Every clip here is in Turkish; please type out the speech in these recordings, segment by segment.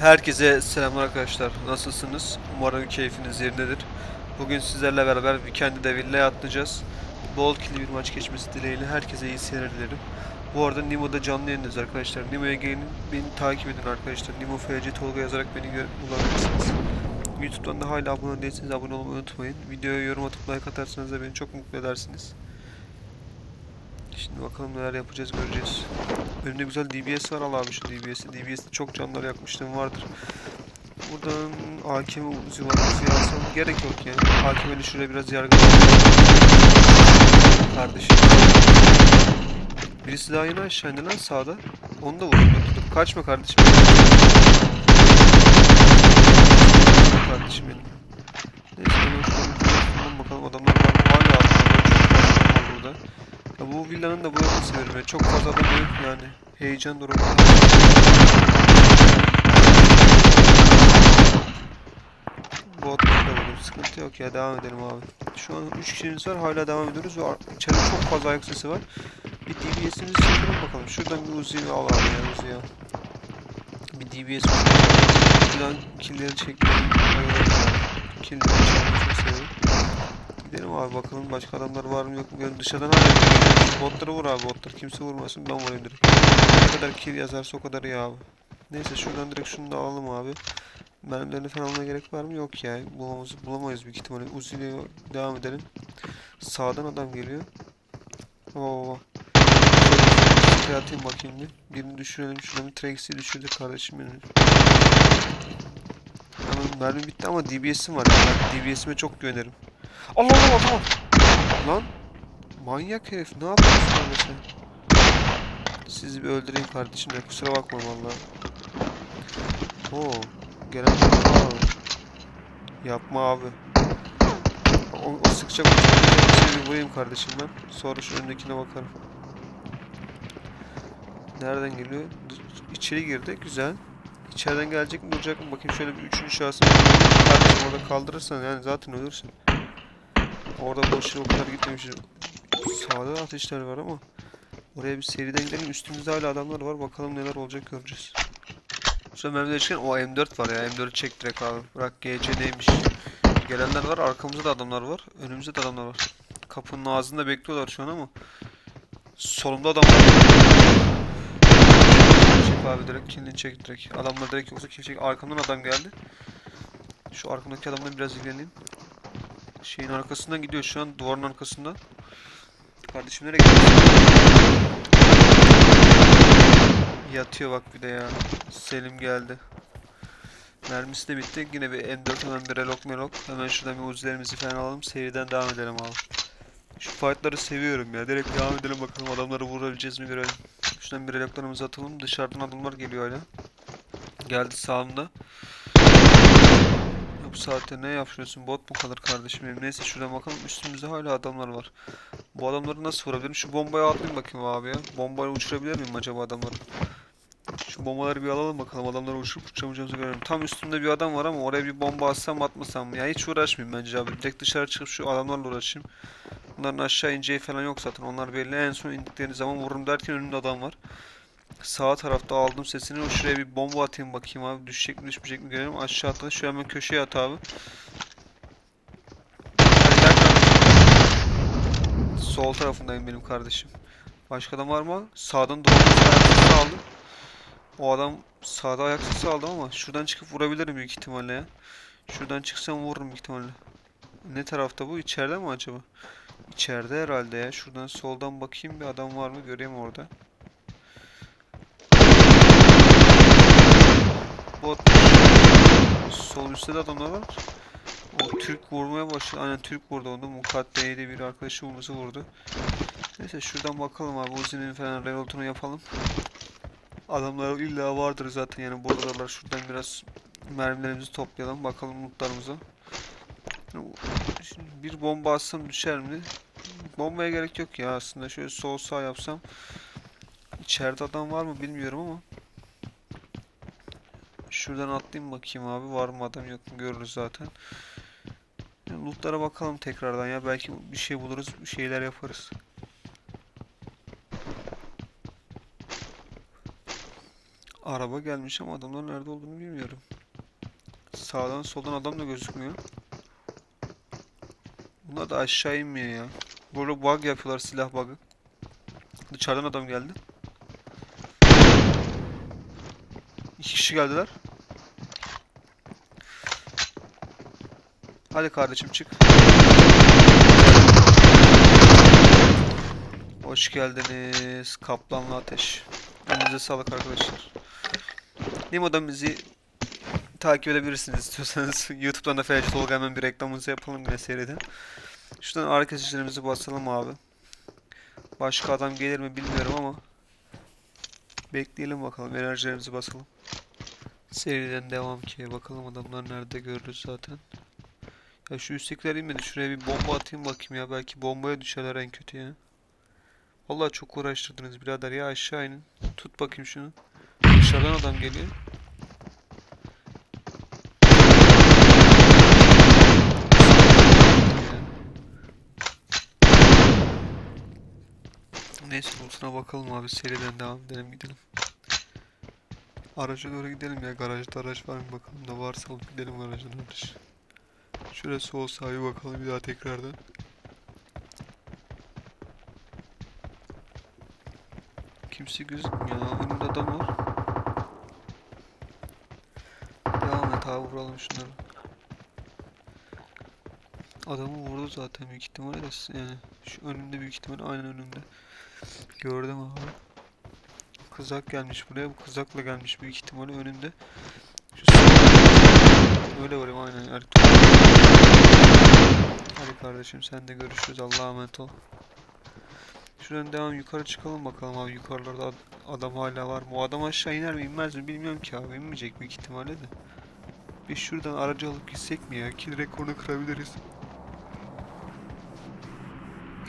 Herkese selamlar arkadaşlar. Nasılsınız? Umarım keyfiniz yerindedir. Bugün sizlerle beraber Weekend'i de villaya atlayacağız. Bol killi bir maç geçmesi dileğiyle herkese iyi seyirler dilerim. Bu arada Nimo'da canlı yayındayız arkadaşlar. Nimo'ya gelin, beni takip edin arkadaşlar. Nimo FC Tolga yazarak beni bulabilirsiniz. YouTube'dan da hala abone değilseniz abone olmayı unutmayın. Videoya yorum atıp like atarsanız da beni çok mutlu edersiniz. Şimdi bakalım neler yapacağız göreceğiz. Önümde güzel DBS var al abi şu DBS'i. DBS'de çok canlar yakmışlığım vardır. Buradan hakeme uzi var. Gerek yok yani. Hakemeli şuraya biraz yargı Kardeşim. Birisi daha yeni aşağı lan sağda. Onu da vurdum. Dur. Kaçma kardeşim. Kardeşim benim. Neyse ben bakalım adamlar var? Hala var burada. Ya bu villanın da bu yanını severim. ya. Çok fazla adam yok yani. Heyecan durumu. Bot da buldum. Sıkıntı yok ya. Devam edelim abi. Şu an 3 kişimiz var. Hala devam ediyoruz. Ve içeride çok fazla ayak sesi var. Bir DBS'imizi çekelim bakalım. Şuradan bir Uzi'yi al abi ya Uzi'yi al. Bir DBS Buradan killleri çekmeyi Killleri çekmeyi çok seviyorum. Gidelim abi bakalım başka adamlar var mı yok mu? Yani dışarıdan abi botları vur abi botları. Kimse vurmasın ben vurayım direkt. Ne kadar kill yazarsa o kadar iyi abi. Neyse şuradan direkt şunu da alalım abi. Mermilerini falan almaya gerek var mı? Yok ya. Bulamayız, bulamayız büyük ihtimalle. Uzi ile devam edelim. Sağdan adam geliyor. Oo. Şöyle atayım bakayım bir. Birini düşürelim. Şuradan bir Trex'i düşürdük kardeşim benim. Hemen mermi bitti ama DBS'im var. Yani DBS'ime çok güvenirim. Allah Allah Allah. Lan. Manyak herif. Ne yapıyorsun öyle sen? Sizi bir öldüreyim kardeşim ya. Kusura bakma vallahi. Oo. Gelen Aa. Yapma abi. O, o sıkacak bir şey vurayım kardeşim ben. Sonra şu öndekine bakarım. Nereden geliyor? İçeri girdi. Güzel. İçeriden gelecek mi duracak mı? Bakayım şöyle bir üçüncü şahsın. Kardeşim orada kaldırırsan yani zaten ölürsün. Orada boş yere o kadar gitmemişiz. Sağda da ateşler var ama. Oraya bir seriden gidelim. Üstümüzde hala adamlar var. Bakalım neler olacak göreceğiz. Şu mermileri çıkan o M4 var ya. M4'ü çek direkt abi. Bırak GC neymiş. Gelenler var. Arkamızda da adamlar var. Önümüzde de adamlar var. Kapının ağzında bekliyorlar şu an ama. Solumda adam var. Çek abi direkt. Kendini çek direkt. Adamlar direkt yoksa kim çek. Arkamdan adam geldi. Şu arkamdaki adamla biraz ilgileneyim. Şeyin arkasından gidiyor şu an. Duvarın arkasından. Kardeşim nereye gidiyorsun? Yatıyor bak bir de ya. Selim geldi. Mermisi de bitti. Yine bir M4 hemen bir relok melok. Hemen şuradan bir uzilerimizi falan alalım. Seriden devam edelim abi. Şu fightları seviyorum ya. Direkt devam edelim bakalım adamları vurabileceğiz mi görelim. Şuradan bir reloklarımızı atalım. Dışarıdan adamlar geliyor hala. Geldi sağımda. Bu saatte ne yapıyorsun? Bot mu kalır kardeşim benim? Neyse şuradan bakalım. Üstümüzde hala adamlar var. Bu adamları nasıl vurabilirim? Şu bombayı atlayayım bakayım abi ya. Bombayı uçurabilir miyim acaba adamları? Şu bombaları bir alalım bakalım adamları uçurup uçamayacağımızı görelim. Tam üstünde bir adam var ama oraya bir bomba atsam atmasam? Ya hiç uğraşmayayım bence abi. Direkt dışarı çıkıp şu adamlarla uğraşayım. Bunların aşağı ineceği falan yok zaten. Onlar belli. En son indikleri zaman vururum derken önümde adam var. Sağ tarafta aldım sesini. O şuraya bir bomba atayım bakayım abi. Düşecek mi düşmeyecek mi görelim. Aşağı atladı. Şu hemen köşeye at abi. Sol tarafındayım benim kardeşim. Başka adam var mı? Sağdan doğru ayak aldım. O adam sağda ayak sesi aldı ama şuradan çıkıp vurabilirim büyük ihtimalle ya. Şuradan çıksam vururum büyük ihtimalle. Ne tarafta bu? İçeride mi acaba? İçeride herhalde ya. Şuradan soldan bakayım bir adam var mı göreyim orada. Bot. Sol üstte de adamlar var. O Türk vurmaya başladı. Aynen Türk vurdu onu. Mukadde'ye bir arkadaşı vurması vurdu. Neyse şuradan bakalım abi. Uzi'nin falan revoltunu yapalım. Adamlar illa vardır zaten yani bordalar. Şuradan biraz mermilerimizi toplayalım. Bakalım lootlarımıza. Şimdi bir bomba atsam düşer mi? Bombaya gerek yok ya aslında. Şöyle sol sağ yapsam. İçeride adam var mı bilmiyorum ama. Şuradan atlayayım bakayım abi. Var mı adam yok mu görürüz zaten. Yani lootlara bakalım tekrardan ya. Belki bir şey buluruz. Bir şeyler yaparız. Araba gelmiş ama adamların nerede olduğunu bilmiyorum. Sağdan soldan adam da gözükmüyor. Bunlar da aşağı inmiyor ya. Burada bug yapıyorlar silah bug'ı. Dışarıdan adam geldi. İki kişi geldiler. Hadi kardeşim çık. Hoş geldiniz. Kaplanlı Ateş. Elinize sağlık arkadaşlar. Nemo'dan bizi takip edebilirsiniz istiyorsanız. YouTube'dan da Feyyacı Tolga hemen bir reklamımızı yapalım yine seriden. Şuradan arkadaşlarımızı basalım abi. Başka adam gelir mi bilmiyorum ama bekleyelim bakalım enerjilerimizi basalım. Seriden devam ki bakalım adamlar nerede görürüz zaten. Ya şu üsttekiler inmedi. Şuraya bir bomba atayım bakayım ya. Belki bombaya düşerler en kötü ya. Vallahi çok uğraştırdınız birader ya aşağı inin. Tut bakayım şunu. Dışarıdan adam geliyor. Neyse lootuna bakalım abi seriden devam edelim gidelim. Araca doğru gidelim ya garajda araç var mı bakalım da varsa alıp gidelim garajdan araç. Şurası olsa bir bakalım bir daha tekrardan. Kimse gözükmüyor. Önümde adam var. Devam et abi vuralım şunları. Adamı vurdu zaten büyük ihtimalle de yani şu önünde büyük ihtimalle aynen önünde. Gördüm abi. Kızak gelmiş buraya. Bu kızakla gelmiş büyük ihtimalle önünde. Şu öyle varım aynen. Ertuğrul. Kardeşim sen de görüşürüz. Allah'a emanet ol. Şuradan devam yukarı çıkalım bakalım abi yukarılarda ad- adam hala var mı? O adam aşağı iner mi inmez mi bilmiyorum ki abi inmeyecek büyük ihtimalle de. Biz şuradan aracı alıp gitsek mi ya? Kill rekorunu kırabiliriz.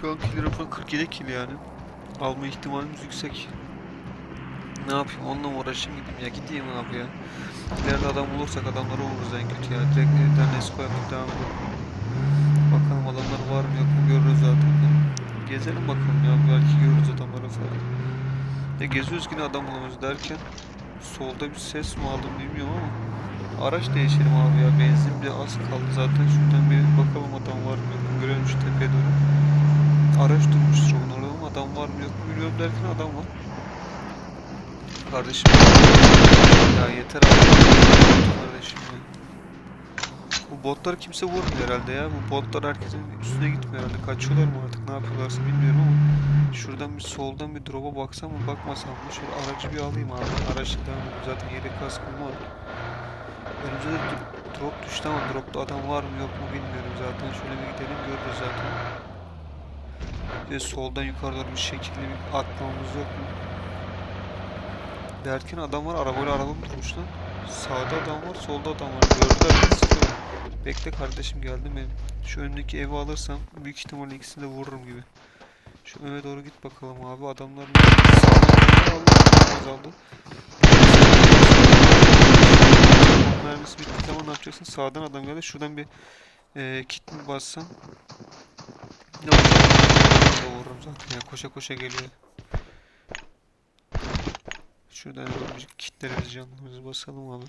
Şu an kill rekoru 47 kill yani. Alma ihtimalimiz yüksek. Ne yapayım onunla mı uğraşayım gideyim ya gideyim abi ya. İleride adam bulursak adamları vururuz en kötü ya. Direkt evden esko yapıp devam edelim. Adamlar var mı yok mu görürüz zaten. Gezelim bakalım ya belki görürüz adamları falan. Ya geziyoruz yine adam bulamıyoruz derken solda bir ses mi aldım bilmiyorum ama araç değişelim abi ya benzin bile az kaldı zaten şuradan bir bakalım adam var mı yok mu görelim şu tepeye doğru. Araç durmuştur onun orada ama adam var mı yok mu bilmiyorum derken adam var. Kardeşim ya yeter abi kardeşim. Bu botlar kimse vurmuyor herhalde ya. Bu botlar herkesin üstüne gitmiyor herhalde. Kaçıyorlar mı artık ne yapıyorlarsa bilmiyorum ama şuradan bir soldan bir drop'a baksam mı bakmasam mı? Şöyle aracı bir alayım abi. Araçla devam edeyim. Zaten yedek kaskım var. Önümüze de dro- drop düştü ama dropta adam var mı yok mu bilmiyorum zaten. Şöyle bir gidelim görürüz zaten. Ve soldan yukarı doğru bir şekilde bir atmamız yok mu? Derken adam var arabayla araba mı durmuş lan? Sağda adam var solda adam var. Gördüler sıkıyorlar. Bekle kardeşim geldim benim. Şu önündeki evi alırsam büyük ihtimalle ikisini de vururum gibi. Şu öne doğru git bakalım abi. Adamlar sağdan azaldı. Mermisi bittiği zaman ne yapacaksın? Sağdan adam geldi. Şuradan bir eee kit mi bassam? Ne vururum zaten ya. Koşa koşa geliyor. Şuradan bir kitlerimizi canlımızı basalım abi.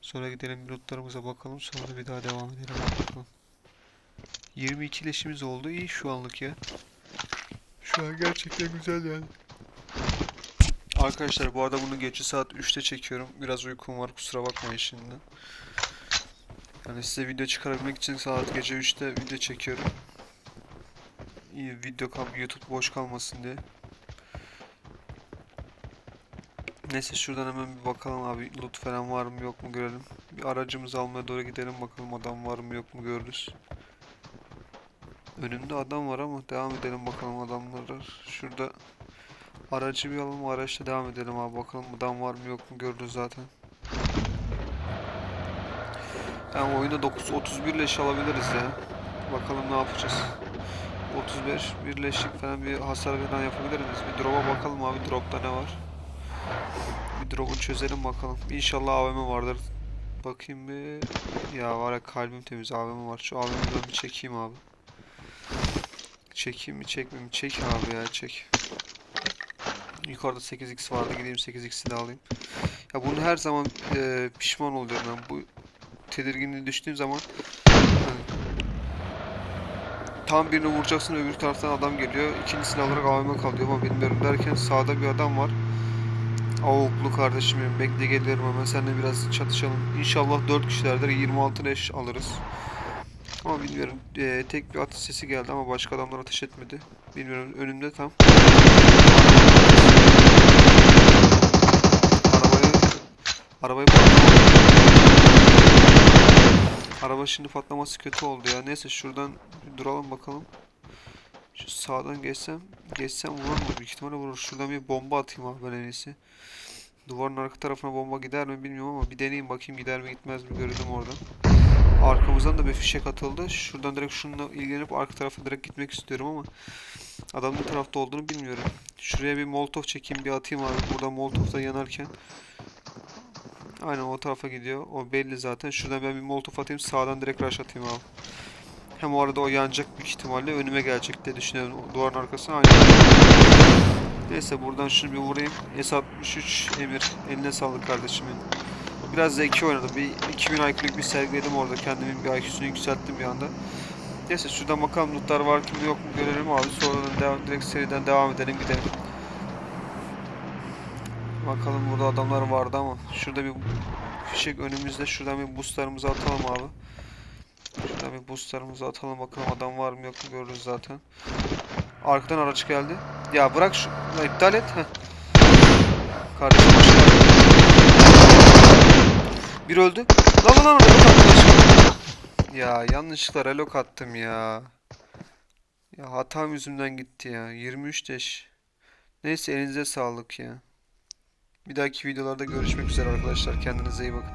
Sonra gidelim lootlarımıza bakalım. Sonra bir daha devam edelim bakalım. 22 leşimiz oldu. İyi şu anlık ya. Şu an gerçekten güzel yani. Arkadaşlar bu arada bunu gece saat 3'te çekiyorum. Biraz uykum var kusura bakmayın şimdi. Yani size video çıkarabilmek için saat gece 3'te video çekiyorum. İyi video YouTube boş kalmasın diye. Neyse şuradan hemen bir bakalım abi loot falan var mı yok mu görelim. Bir aracımızı almaya doğru gidelim bakalım adam var mı yok mu görürüz. Önümde adam var ama devam edelim bakalım adamlar. Şurada aracı bir alalım araçla devam edelim abi bakalım adam var mı yok mu görürüz zaten. Yani oyunda 9 31 leş alabiliriz ya. Bakalım ne yapacağız. 35 bir leşlik falan bir hasar falan yapabilir miyiz? Bir drop'a bakalım abi drop'ta ne var. Bir drop'u çözelim bakalım. İnşallah AVM vardır. Bakayım bir. Ya var ya kalbim temiz AVM var. Şu AVM'yi ben bir çekeyim abi. Çekeyim mi çekmeyeyim mi? Çek abi ya çek. Yukarıda 8x vardı. Gideyim 8x'i de alayım. Ya bunu her zaman e, pişman oluyorum ben. Bu tedirginliğe düştüğüm zaman hani, tam birini vuracaksın öbür taraftan adam geliyor. İkincisini alarak AVM kalıyor ama bilmiyorum derken sağda bir adam var. Avuklu kardeşim benim. Bekle geliyorum hemen seninle biraz çatışalım. İnşallah 4 kişilerdir 26 leş alırız. Ama bilmiyorum. Ee, tek bir atış sesi geldi ama başka adamlar ateş etmedi. Bilmiyorum önümde tam. Arabayı arabayı Araba şimdi patlaması kötü oldu ya. Neyse şuradan duralım bakalım. Şu sağdan geçsem, geçsem vurur mu? Büyük ihtimalle vurur. Şuradan bir bomba atayım abi ben en iyisi. Duvarın arka tarafına bomba gider mi bilmiyorum ama bir deneyeyim bakayım gider mi gitmez mi gördüm oradan. Arkamızdan da bir fişek atıldı. Şuradan direkt şununla ilgilenip arka tarafa direkt gitmek istiyorum ama adamın ne tarafta olduğunu bilmiyorum. Şuraya bir molotof çekeyim bir atayım abi. Burada molotof da yanarken. Aynen o tarafa gidiyor. O belli zaten. Şuradan ben bir molotof atayım. Sağdan direkt rush atayım abi. Hem o arada o yanacak büyük ihtimalle. Önüme gelecek diye düşünüyorum. O Duvarın arkasına aynen. Neyse buradan şunu bir vurayım. S63 Emir. Eline sağlık kardeşim benim. Biraz zeki oynadım. Bir 2000 IQ'luk bir sergiledim orada. Kendimin bir IQ'sunu yükselttim bir anda. Neyse şuradan bakalım lootlar var mı yok mu görelim abi. Sonradan devam, direkt seriden devam edelim gidelim. Bakalım burada adamlar vardı ama şurada bir fişek önümüzde. Şuradan bir boostlarımızı atalım abi. Bir boostlarımızı atalım bakalım adam var mı yok mu görürüz zaten. Arkadan araç geldi. Ya bırak şu iptal et. Kardeşim. Bir öldü. Lan lan lan. Ya yanlışlıkla relok attım ya. Ya hatam yüzümden gitti ya. 23 deş. Neyse elinize sağlık ya. Bir dahaki videolarda görüşmek üzere arkadaşlar. Kendinize iyi bakın.